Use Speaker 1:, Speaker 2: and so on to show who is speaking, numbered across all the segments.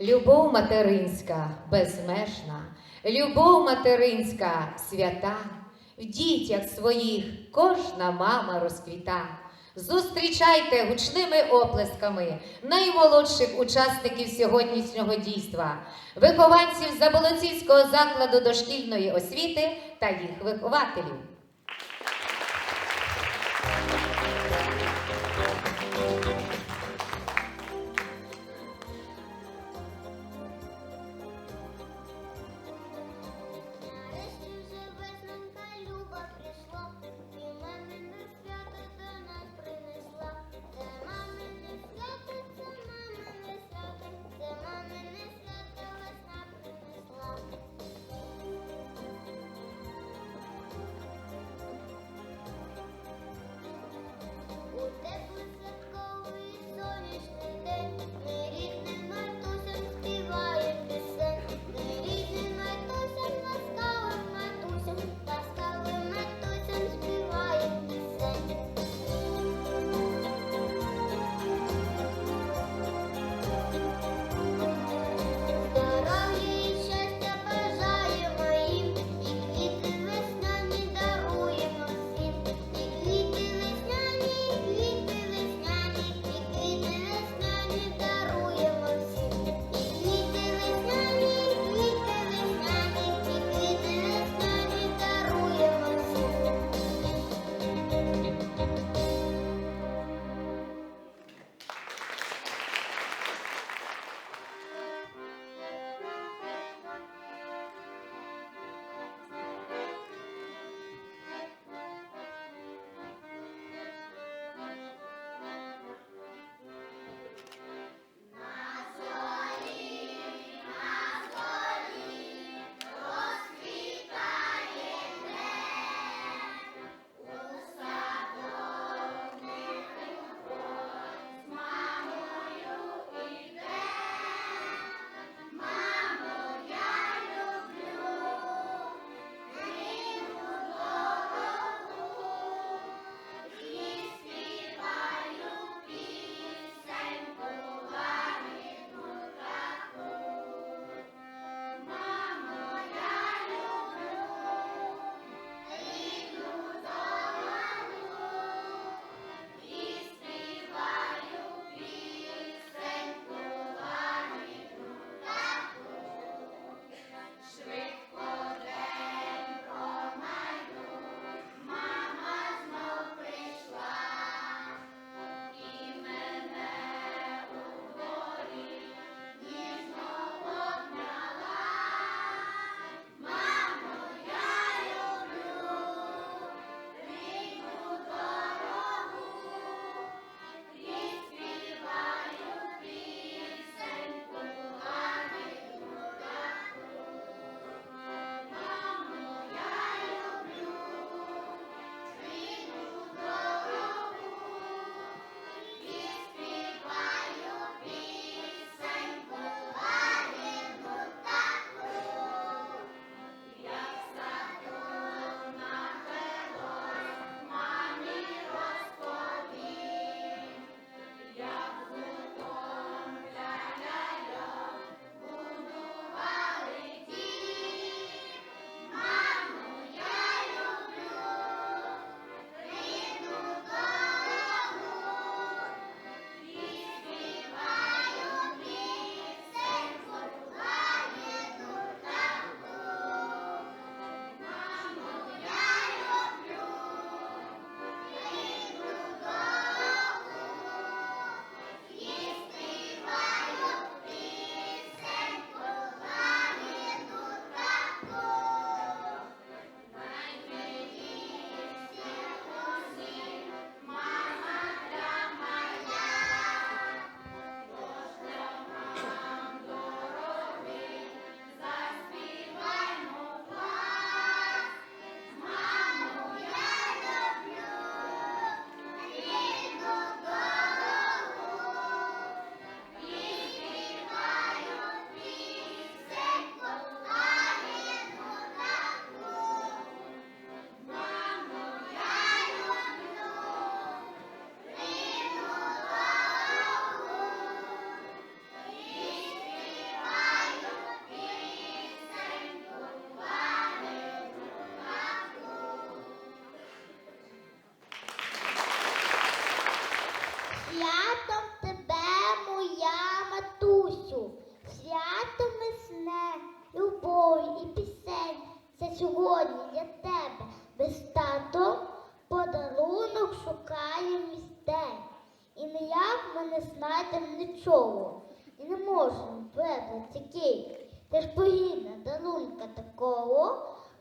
Speaker 1: Любов материнська безмежна, любов материнська свята, в дітях своїх кожна мама розквіта. Зустрічайте гучними оплесками наймолодших учасників сьогоднішнього дійства, вихованців Заболоцівського закладу дошкільної освіти та їх вихователів.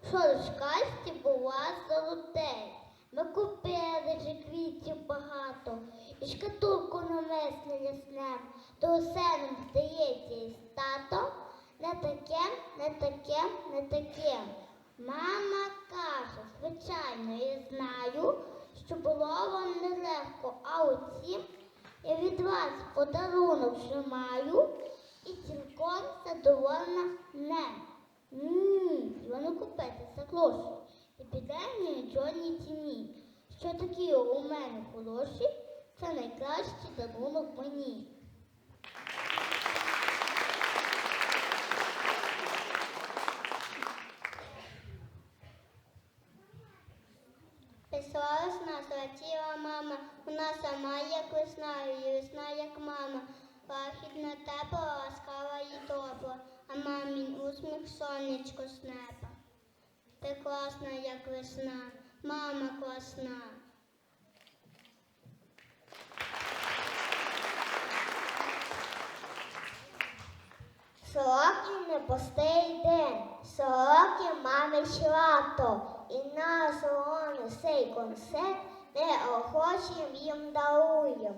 Speaker 2: Що в шкасті була золотей. Ми купили вже квітів багато, і шкатулку намисне ляснем, то усе нам здається із тато, не таке, не таке, не таке. Мама каже, звичайно, я знаю, що було вам нелегко, а утім, я від вас подарунок вже маю і цілком задоволена не. Ні, воно купитися гроші. І піде мені чорній ціні. Що такі у мене хороші, це найкращий дарунок мені. Писала весна, золотіла мама, вона сама як весна, і весна як мама. Лагідна тепла, ласкава і добра, а мамін усміх сонечко з неба. Ти класна, як весна, мама класна. Сороків не пустий день, сороків мами свято, і на солону сей концерт неохочим їм даруєм.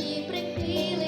Speaker 3: і прихили.